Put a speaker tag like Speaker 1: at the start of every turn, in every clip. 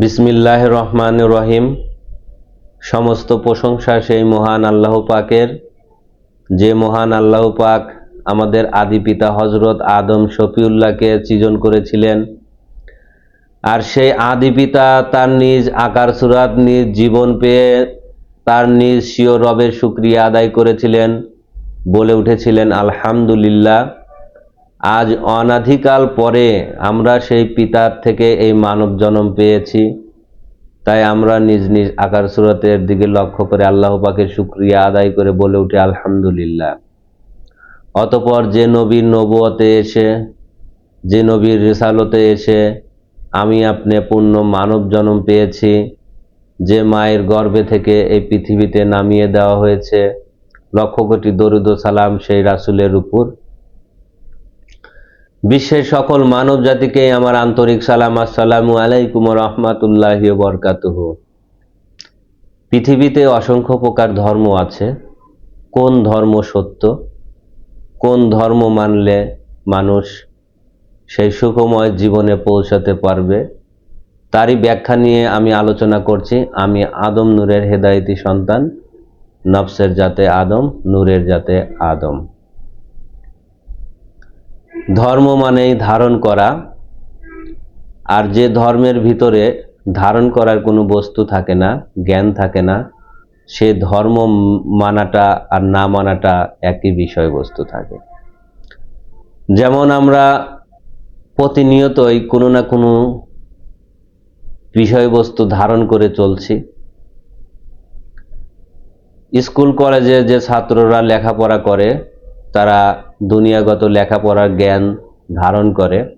Speaker 1: বিসমিল্লাহ রহমান রহিম। সমস্ত প্রশংসা সেই মহান আল্লাহ পাকের। যে মহান আল্লাহ পাক আমাদের আদি পিতা হজরত আদম শফিউল্লাহকে সৃজন করেছিলেন। আর সেই আদি পিতা তার নিজ আকার সুরাত, নিজ জীবন পেয়ে তার নিজ সিও রবের শুক্রিয়া আদায় করেছিলেন, বলে উঠেছিলেন, আলহামদুলিল্লাহ। আজ অনাধিকাল পরে আমরা সেই পিতার থেকে এই মানব জন্ম পেয়েছি। তাই আমরা নিজ নিজ আকার সুরতের দিকে লক্ষ্য করে আল্লাহ পাকের শুক্রিয়া আদায় করে বলে উঠে, আলহামদুলিল্লাহ। অতপর যে নবীর নবুয়তে এসে, যে নবীর রেসালতে এসে আমি আপনি পূর্ণ মানব জন্ম পেয়েছি, যে মায়ের গর্ভে থেকে এই পৃথিবীতে নামিয়ে দেওয়া হয়েছে, লক্ষ কোটি দরুদ সালাম সেই রাসুলের উপর। বিশ্বের সকল মানব জাতিকে আমার আন্তরিক সালাম, আসসালামু আলাইকুম রহমাতুল্লাহ বরকাতুহ। পৃথিবীতে অসংখ্য প্রকার ধর্ম আছে। কোন ধর্ম সত্য? কোন ধর্ম মানলে মানুষ সেই সুখময় জীবনে পৌঁছাতে পারবে? তারই ব্যাখ্যা নিয়ে আমি আলোচনা করছি। আমি আদম নূরের হেদায়তি সন্তান, নফসের জাতে আদম, নূরের জাতে আদম। ধর্ম মানেই ধারণ করা, আর যে ধর্মের ভিতরে ধারণ করার কোনো বস্তু থাকে না, জ্ঞান থাকে না, সে ধর্ম মানাটা আর না মানাটা একই বিষয়বস্তু থাকে। যেমন আমরা প্রতিনিয়তই কোনো না কোনো বিষয়বস্তু ধারণ করে চলছি। স্কুল কলেজে যে ছাত্ররা লেখাপড়া করে তারা দুনিয়াগত লেখাপড়ার জ্ঞান ধারণ করে,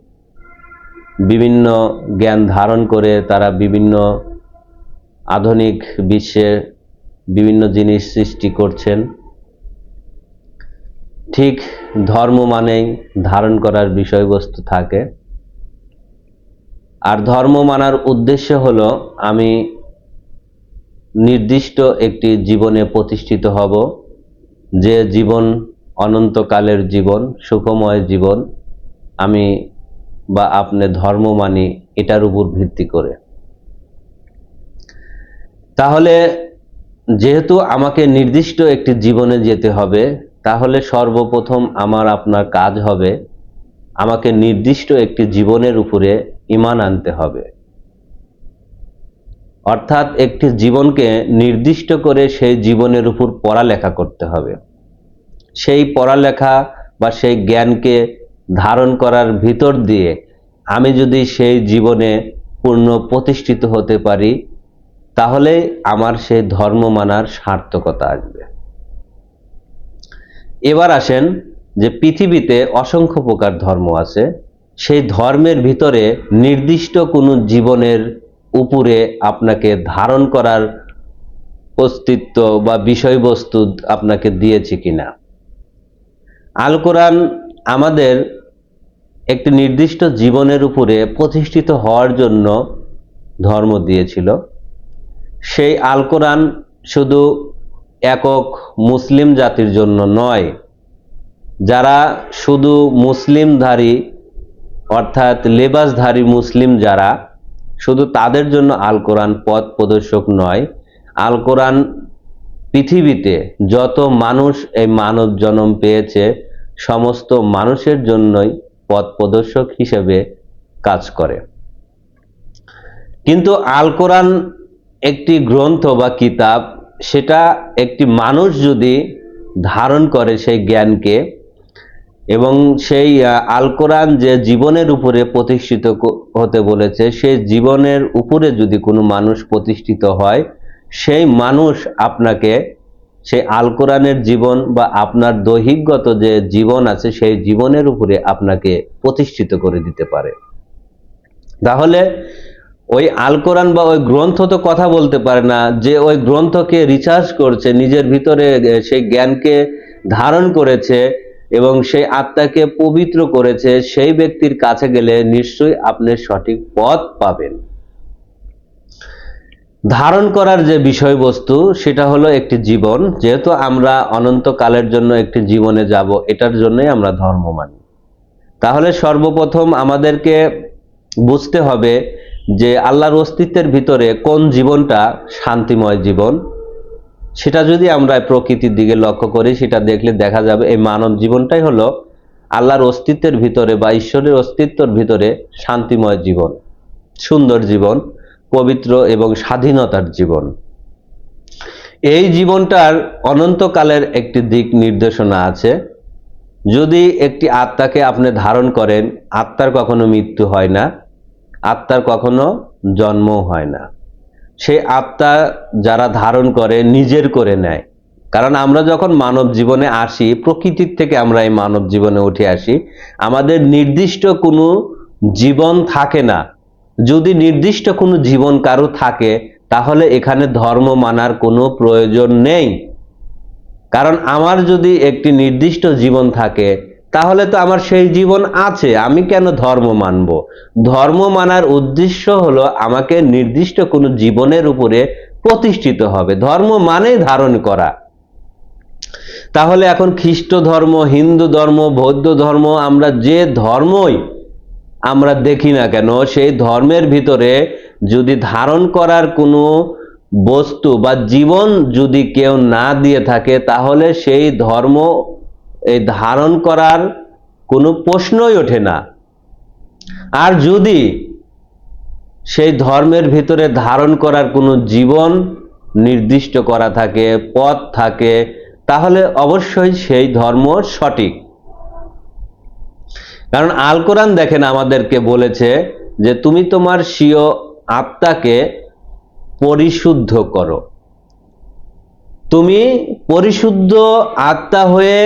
Speaker 1: বিভিন্ন জ্ঞান ধারণ করে তারা বিভিন্ন আধুনিক বিশ্বে বিভিন্ন জিনিস সৃষ্টি করছেন। ঠিক ধর্ম মানেই ধারণ করার বিষয়বস্তু থাকে। আর ধর্ম মানার উদ্দেশ্য হলো, আমি নির্দিষ্ট একটি জীবনে প্রতিষ্ঠিত হব, যে জীবন অনন্তকালের জীবন, সুখময় জীবন, আমি বা আপনি ধর্ম মানি, এটার উপর ভিত্তি করে। তাহলে যেহেতু আমাকে নির্দিষ্ট একটি জীবনে যেতে হবে, তাহলে সর্বপ্রথম আমার আপনার কাজ হবে আমাকে নির্দিষ্ট একটি জীবনের উপরে ইমান আনতে হবে। অর্থাৎ একটি জীবনকে নির্দিষ্ট করে সেই জীবনের উপর পড়ালেখা করতে হবে। সেই পড়ালেখা বা সেই জ্ঞানকে ধারণ করার ভিতর দিয়ে আমি যদি সেই জীবনে পূর্ণ প্রতিষ্ঠিত হতে পারি, তাহলে আমার সেই ধর্ম মানার সার্থকতা আসবে। এবার আসেন যে পৃথিবীতে অসংখ্য প্রকার ধর্ম আছে, সেই ধর্মের ভিতরে নির্দিষ্ট কোনো জীবনের উপরে আপনাকে ধারণ করার অস্তিত্ব বা বিষয়বস্তু আপনাকে দিয়েছে কিনা। আল কোরআন আমাদের একটি নির্দিষ্ট জীবনের উপরে প্রতিষ্ঠিত হওয়ার জন্য ধর্ম দিয়েছিল। সেই আল কোরআন শুধু একক মুসলিম জাতির জন্য নয়, যারা শুধু মুসলিমধারী অর্থাৎ লেবাসধারী মুসলিম যারা, শুধু তাদের জন্য আল কোরআন পথ প্রদর্শক নয়। আল কোরআন পৃথিবীতে যত মানুষ এই মানব জন্ম পেয়েছে, সমস্ত মানুষের জন্যই পথ প্রদর্শক হিসেবে কাজ করে। কিন্তু আল কোরআন একটি গ্রন্থ বা কিতাব, সেটা একটি মানুষ যদি ধারণ করে সেই জ্ঞানকে এবং সেই আল কোরআন যে জীবনের উপরে প্রতিষ্ঠিত হতে বলেছে সেই জীবনের উপরে যদি কোনো মানুষ প্রতিষ্ঠিত হয় সেই মানুষ আপনাকে সেই আল কোরআনের জীবন বা আপনার দৈহিকগত যে জীবন আছে, সেই জীবনের উপরে আপনাকে প্রতিষ্ঠিত করে দিতে পারে। তাহলে ওই আল কোরআন বা ওই গ্রন্থ তো কথা বলতে পারে না, যে ওই গ্রন্থকে রিচার্জ করছে, নিজের ভিতরে সেই জ্ঞানকে ধারণ করেছে এবং সেই আত্মাকে পবিত্র করেছে, সেই ব্যক্তির কাছে গেলে নিশ্চয়ই আপনি সঠিক পথ পাবেন। ধারণ করার যে বিষয়বস্তু, সেটা হলো একটি জীবন। যেহেতু আমরা অনন্তকালের জন্য একটি জীবনে যাব, এটার জন্যই আমরা ধর্ম মানি। তাহলে সর্বপ্রথম আমাদেরকে বুঝতে হবে যে আল্লাহর অস্তিত্বের ভিতরে কোন জীবনটা শান্তিময় জীবন। সেটা যদি আমরা প্রকৃতির দিকে লক্ষ্য করি, সেটা দেখলে দেখা যাবে এই মানব জীবনটাই হলো আল্লাহর অস্তিত্বের ভিতরে বা ঈশ্বরের অস্তিত্বের ভিতরে শান্তিময় জীবন, সুন্দর জীবন। পবিত্র এবং স্বাধীনতার জীবন। এই জীবনটার অনন্তকালের একটি দিক নির্দেশনা আছে। যদি একটি আত্মাকে আপনি ধারণ করেন, আত্মার কখনো মৃত্যু হয় না, আত্মার কখনো জন্মও হয় না। সেই আত্মা যারা ধারণ করে, নিজের করে নেয়। কারণ আমরা যখন মানব জীবনে আসি, প্রকৃতির থেকে আমরা এই মানব জীবনে উঠে আসি, আমাদের নির্দিষ্ট কোনো জীবন থাকে না। যদি নির্দিষ্ট কোনো জীবন কারও থাকে, তাহলে এখানে ধর্ম মানার কোনো প্রয়োজন নেই। কারণ আমার যদি একটি নির্দিষ্ট জীবন থাকে, তাহলে তো আমার সেই জীবন আছে, আমি কেন ধর্ম মানব? ধর্ম মানার উদ্দেশ্য হলো আমাকে নির্দিষ্ট কোনো জীবনের উপরে প্রতিষ্ঠিত হবে। ধর্ম মানেই ধারণ করা। তাহলে এখন খ্রিস্ট ধর্ম, হিন্দু ধর্ম, বৌদ্ধ ধর্ম, আমরা যে ধর্মই আমরা দেখি না কেন? সেই ধর্মের ভিতরে যদি ধারণ করার কোনো বস্তু বা জীবন যদি কেউ না দিয়ে থাকে, তাহলে সেই ধর্ম এই ধারণ করার কোনো প্রশ্নই ওঠে না। আর যদি সেই ধর্মের ভিতরে ধারণ করার কোনো জীবন নির্দিষ্ট করা থাকে, পথ থাকে, তাহলে অবশ্যই সেই ধর্ম সঠিক। কারণ আল কোরআন দেখেন আমাদেরকে বলেছে যে তুমি তোমার স্বীয় আত্মাকে পরিশুদ্ধ করো। তুমি পরিশুদ্ধ আত্মা হয়ে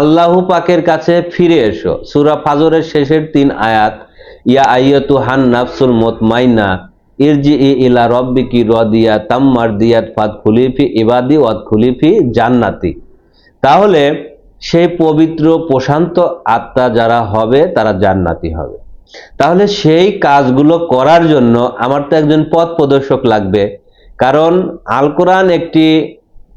Speaker 1: আল্লাহ পাকের কাছে ফিরে এসো। সুরা ফাজরের শেষের তিন আয়াত, ইয়া আইয়তু হান নাফসুল মোতমাইনা ইরজি ইলা রব্বিকি রদিয়া তাম্মার দিয়াত ফাত খুলিফি ইবাদি ওয়াত খুলিফি জান্নাতি। তাহলে সেই পবিত্র, প্রশান্ত আত্মা যারা হবে, তারা জান্নাতি হবে। তাহলে সেই কাজগুলো করার জন্য আমার তো একজন পথ প্রদর্শক লাগবে। কারণ আল কোরআন একটি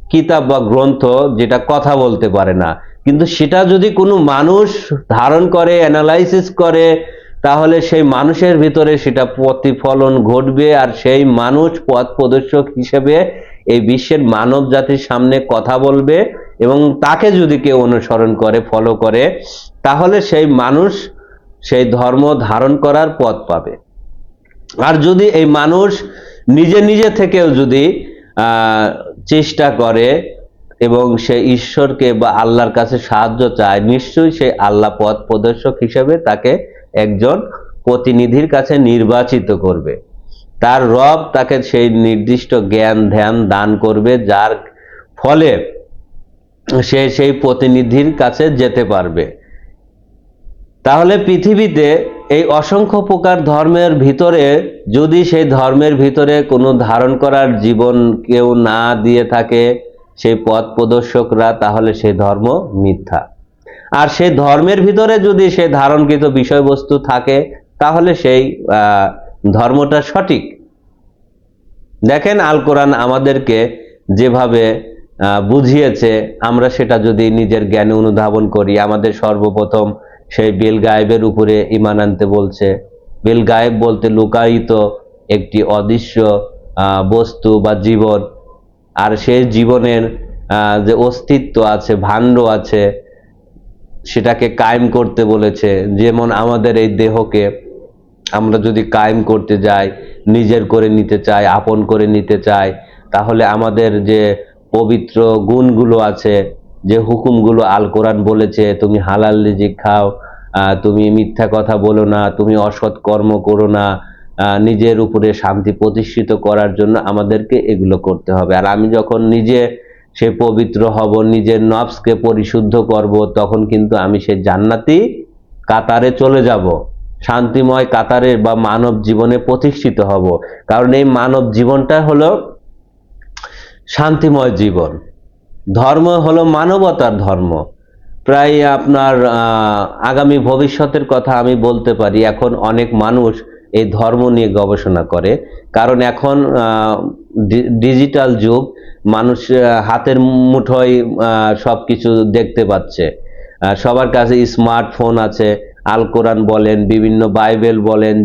Speaker 1: কিতাব বা গ্রন্থ যেটা কথা বলতে পারে না। কিন্তু সেটা যদি কোনো মানুষ ধারণ করে অ্যানালাইসিস করে, তাহলে সেই মানুষের ভিতরে সেটা প্রতিফলন ঘটবে আর সেই মানুষ পথ প্রদর্শক হিসেবে এই বিশ্বের মানব জাতির সামনে কথা বলবে। এবং তাকে যদি কেউ অনুসরণ করে ফলো করে, তাহলে সেই মানুষ সেই ধর্ম ধারণ করার পথ পাবে। আর যদি এই মানুষ নিজে নিজে থেকেও যদি চেষ্টা করে এবং সে ঈশ্বরকে বা আল্লাহর কাছে সাহায্য চায়, নিশ্চয়ই সে আল্লাহ পথ প্রদর্শক হিসেবে তাকে একজন প্রতিনিধির কাছে নির্বাচিত করবে। তার রব তাকে সেই নির্দিষ্ট জ্ঞান, ধ্যান দান করবে, যার ফলে সে সেই প্রতিনিধির কাছে যেতে পারবে। তাহলে পৃথিবীতে এই অসংখ্য প্রকার ধর্মের ভিতরে যদি সেই ধর্মের ভিতরে কোনো ধারণ করার জীবন কেউ না দিয়ে থাকে, সেই পথ প্রদর্শকরা, তাহলে সেই ধর্ম মিথ্যা। আর সেই ধর্মের ভিতরে যদি সেই ধারণকৃত বিষয়বস্তু থাকে, তাহলে সেই ধর্মটা সঠিক। দেখেন আল কোরআন আমাদেরকে যেভাবে বুঝিয়েছে, আমরা সেটা যদি নিজের জ্ঞানে অনুধাবন করি, আমাদের সর্বপ্রথম সেই বেল গায়েবের উপরে ইমান আনতে বলছে। বেল গায়েব বলতে লুকায়িত একটি অদৃশ্য বস্তু বা জীবন। আর সেই জীবনের যে অস্তিত্ব আছে, ভাণ্ড আছে, সেটাকে কায়েম করতে বলেছে। যেমন আমাদের এই দেহকে আমরা যদি কায়েম করতে যাই, নিজের করে নিতে চাই, আপন করে নিতে চাই, তাহলে আমাদের যে পবিত্র গুণগুলো আছে, যে হুকুমগুলো আল কোরআন বলেছে, তুমি হালাল রিজিক খাও তুমি মিথ্যা কথা বলো না, তুমি অসৎ কর্ম করো না নিজের উপরে শান্তি প্রতিষ্ঠিত করার জন্য আমাদেরকে এগুলো করতে হবে। আর আমি যখন নিজে সে পবিত্র হব, নিজের নফসকে পরিশুদ্ধ করব, তখন কিন্তু আমি সে জান্নাতি কাতারে চলে যাব। শান্তিময় কাতারে বা মানব জীবনে প্রতিষ্ঠিত হব। কারণ এই মানব জীবনটা হলো শান্তিময় জীবন। ধর্ম হলো মানবতার ধর্ম। প্রায় আপনার আগামী ভবিষ্যতের কথা আমি বলতে পারি, এখন অনেক মানুষ এই ধর্ম নিয়ে গবেষণা করে। কারণ এখন ডিজিটাল যুগ, মানুষ হাতের মুঠোয় সব কিছু দেখতে পাচ্ছে। সবার কাছে স্মার্টফোন আছে, আল কোরআন বলেন, বিভিন্ন বাইবেল বলেন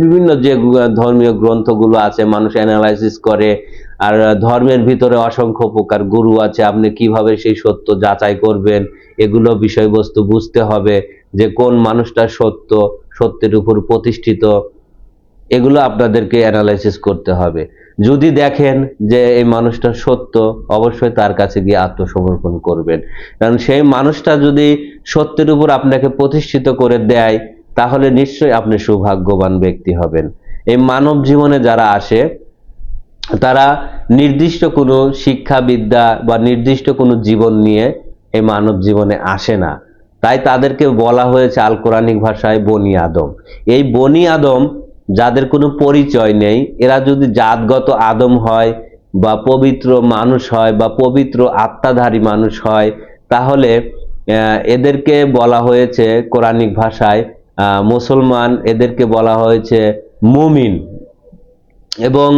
Speaker 1: বিভিন্ন যে ধর্মীয় গ্রন্থগুলো আছে, মানুষ অ্যানালাইসিস করে আর ধর্মের ভিতরে অসংখ্য প্রকার গুরু আছে, আপনি কীভাবে সেই সত্য যাচাই করবেন, এগুলো বিষয়বস্তু বুঝতে হবে যে কোন মানুষটা সত্য, সত্যের উপর প্রতিষ্ঠিত, এগুলো আপনাদেরকে অ্যানালাইসিস করতে হবে। যদি দেখেন যে এই মানুষটা সত্য, অবশ্যই তার কাছে গিয়ে আত্মসমর্পণ করবেন। কারণ সেই মানুষটা যদি সত্যের উপর আপনাকে প্রতিষ্ঠিত করে দেয়, তাহলে নিশ্চয়ই আপনি সৌভাগ্যবান ব্যক্তি হবেন। এই মানব জীবনে যারা আসে তারা নির্দিষ্ট কোনো শিক্ষাবিদ্যা বা নির্দিষ্ট কোনো জীবন নিয়ে এই মানব জীবনে আসে না। তাই তাদেরকে বলা হয়েছে আল কোরআনিক ভাষায় বনি আদম। এই বনি আদম যাদের কোনো পরিচয় নেই, এরা যদি জাতগত আদম হয় বা পবিত্র মানুষ হয় বা পবিত্র আত্মাধারী মানুষ হয়, তাহলে এদেরকে বলা হয়েছে কোরআনিক ভাষায় মুসলমান, এদেরকে বলা হয়েছে মুমিন। এবং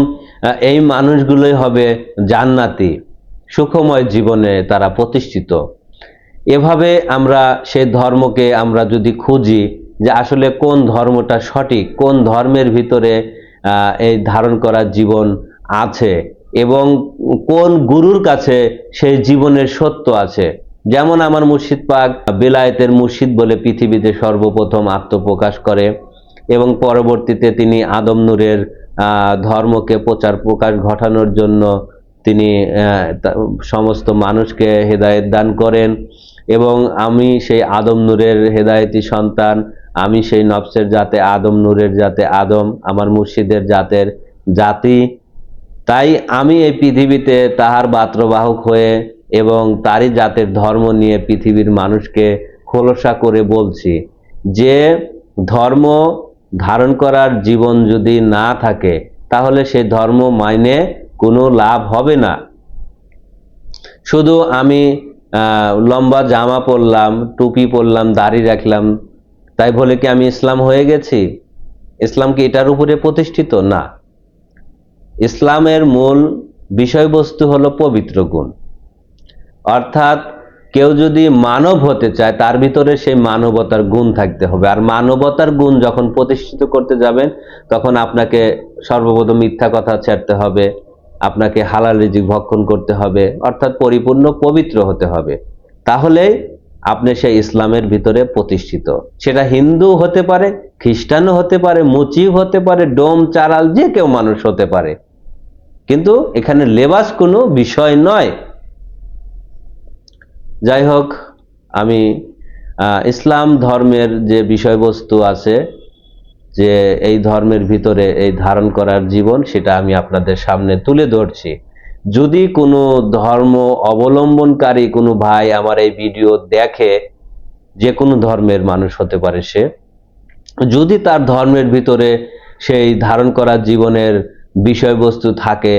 Speaker 1: এই মানুষগুলোই হবে জান্নাতি, সুখময় জীবনে তারা প্রতিষ্ঠিত। এভাবে আমরা সেই ধর্মকে আমরা যদি খুঁজি যে আসলে কোন ধর্মটা সঠিক, কোন ধর্মের ভিতরে এই ধারণ করা জীবন আছে এবং কোন গুরুর কাছে সেই জীবনের সত্য আছে। যেমন আমার মুর্শিদ পাক বেলায়েতের মুর্শিদ বলে পৃথিবীতে সর্বপ্রথম আত্মপ্রকাশ করে এবং পরবর্তীতে তিনি আদম নূরের ধর্মকে প্রচার প্রকাশ ঘটানোর জন্য তিনি সমস্ত মানুষকে হেদায়েত দান করেন এবং আমি সেই আদম নূরের হেদায়েতি সন্তান, আমি সেই নফসের জাতে আদম নূরের জাতে আদম, আমার মুর্শিদের জাতের জাতি। তাই আমি এই পৃথিবীতে তাহার বাত্রবাহক হয়ে এবং তারই জাতের ধর্ম নিয়ে পৃথিবীর মানুষকে খোলসা করে বলছি যে ধর্ম ধারণ করার জীবন যদি না থাকে, তাহলে সেই ধর্ম মাইনে কোনো লাভ হবে না। শুধু আমি লম্বা জামা পরলাম, টুপি পরলাম, দাড়ি রাখলাম, তাই বলে কি আমি ইসলাম হয়ে গেছি? ইসলাম কি এটার উপরে প্রতিষ্ঠিত? না। ইসলামের মূল বিষয়বস্তু হলো পবিত্র গুণ। অর্থাৎ কেউ যদি মানব হতে চায়, তার ভিতরে সেই মানবতার গুণ থাকতে হবে। আর মানবতার গুণ যখন প্রতিষ্ঠিত করতে যাবেন, তখন আপনাকে সর্বপ্রথম মিথ্যা কথা ছাড়তে হবে, আপনাকে হালাল রিজিক ভক্ষণ করতে হবে, অর্থাৎ পরিপূর্ণ পবিত্র হতে হবে। তাহলে আপনি সেই ইসলামের ভিতরে প্রতিষ্ঠিত। সেটা হিন্দু হতে পারে, খ্রিস্টানও হতে পারে, মুচিও হতে পারে, ডোম, চারাল, যে কেউ মানুষ হতে পারে। কিন্তু এখানে লেবাস কোনো বিষয় নয়। যাই হোক, আমি ইসলাম ধর্মের যে বিষয়বস্তু আছে, যে এই ধর্মের ভিতরে এই ধারণ করার জীবন, সেটা আমি আপনাদের সামনে তুলে ধরছি। যদি কোনো ধর্ম অবলম্বনকারী কোনো ভাই আমার এই ভিডিও দেখে, যে কোনো ধর্মের মানুষ হতে পারে সে, যদি তার ধর্মের ভিতরে সেই ধারণ করা জীবনের বিষয়বস্তু থাকে,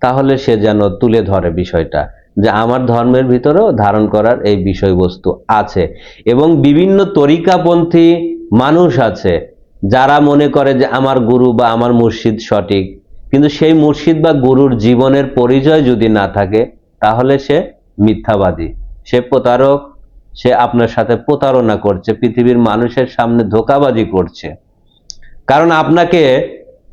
Speaker 1: তাহলে সে যেন তুলে ধরে বিষয়টা। যে আমার ধর্মের ভিতরেও ধারণ করার এই বিষয়বস্তু আছে। এবং বিভিন্ন তরিকাপন্থী মানুষ আছে, যারা মনে করে যে আমার গুরু বা আমার মুর্শিদ সঠিক। কিন্তু সেই মুর্শিদ বা গুরুর জীবনের পরিচয় যদি না থাকে, তাহলে সে মিথ্যাবাদী। সে প্রতারক, সে আপনার সাথে প্রতারণা করছে, পৃথিবীর মানুষের সামনে ধোকাবাজি করছে। কারণ আপনাকে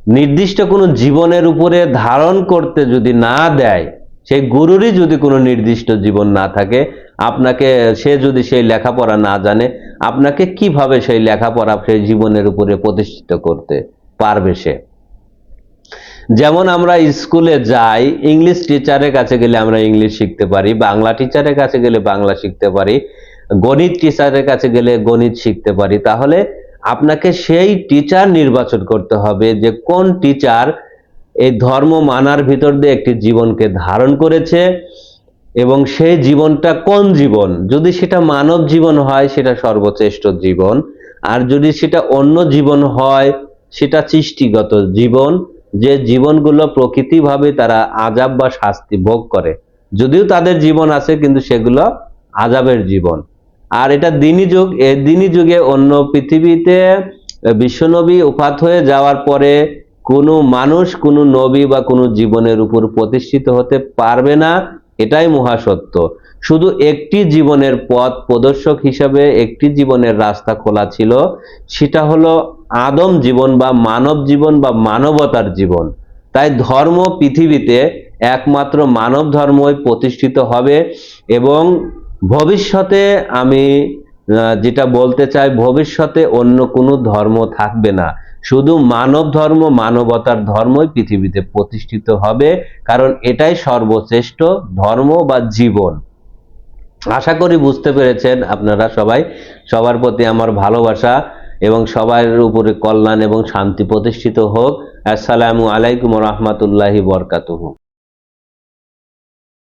Speaker 1: নির্দিষ্ট কোনো জীবনের উপরে ধারণ করতে যদি না দেয় সেই গুরুরই যদি কোনো নির্দিষ্ট জীবন না থাকে, আপনাকে, সে যদি সেই লেখাপড়া না জানে, আপনাকে কীভাবে সেই লেখাপড়া সেই জীবনের উপরে প্রতিষ্ঠিত করতে পারবে সে? যেমন আমরা স্কুলে যাই, ইংলিশ টিচারের কাছে গেলে আমরা ইংলিশ শিখতে পারি, বাংলা টিচারের কাছে গেলে বাংলা শিখতে পারি, গণিত টিচারের কাছে গেলে গণিত শিখতে পারি, তাহলে আপনাকে সেই টিচার নির্বাচন করতে হবে যে কোন টিচার এই ধর্ম মানার ভিতর দিয়ে একটি জীবনকে ধারণ করেছে এবং সেই জীবনটা কোন জীবন? যদি সেটা মানব জীবন হয়, সেটা সর্বশ্রেষ্ঠ জীবন। আর যদি সেটা অন্য জীবন হয়, সেটা সৃষ্টিগত জীবন, যে জীবনগুলো প্রকৃতিভাবে তারা আজাব বা শাস্তি ভোগ করে। যদিও তাদের জীবন আছে, কিন্তু সেগুলো আজাবের জীবন। আর এটা দিনী যুগ, এই দিনী যুগে অন্য পৃথিবীতে বিশ্বনবী উপাত হয়ে যাওয়ার পরে কোনো মানুষ, কোনো নবী বা কোনো জীবনের উপর প্রতিষ্ঠিত হতে পারবে না, এটাই মহাসত্য। শুধু একটি জীবনের পথ প্রদর্শক হিসাবে একটি জীবনের রাস্তা খোলা ছিল, সেটা হলো আদম জীবন বা মানব জীবন বা মানবতার জীবন। তাই ধর্ম পৃথিবীতে একমাত্র মানব ধর্মই প্রতিষ্ঠিত হবে এবং ভবিষ্যতে আমি যেটা বলতে চাই, ভবিষ্যতে অন্য কোনো ধর্ম থাকবে না। শুধু মানব ধর্ম, মানবতার ধর্মই পৃথিবীতে প্রতিষ্ঠিত হবে, কারণ এটাই সর্বশ্রেষ্ঠ ধর্ম বা জীবন। আশা করি বুঝতে পেরেছেন আপনারা সবাই। সবার প্রতি আমার ভালোবাসা এবং সবার উপরে কল্যাণ এবং শান্তি প্রতিষ্ঠিত হোক। আসসালামু আলাইকুম রহমতুল্লাহি বরকাতুহু।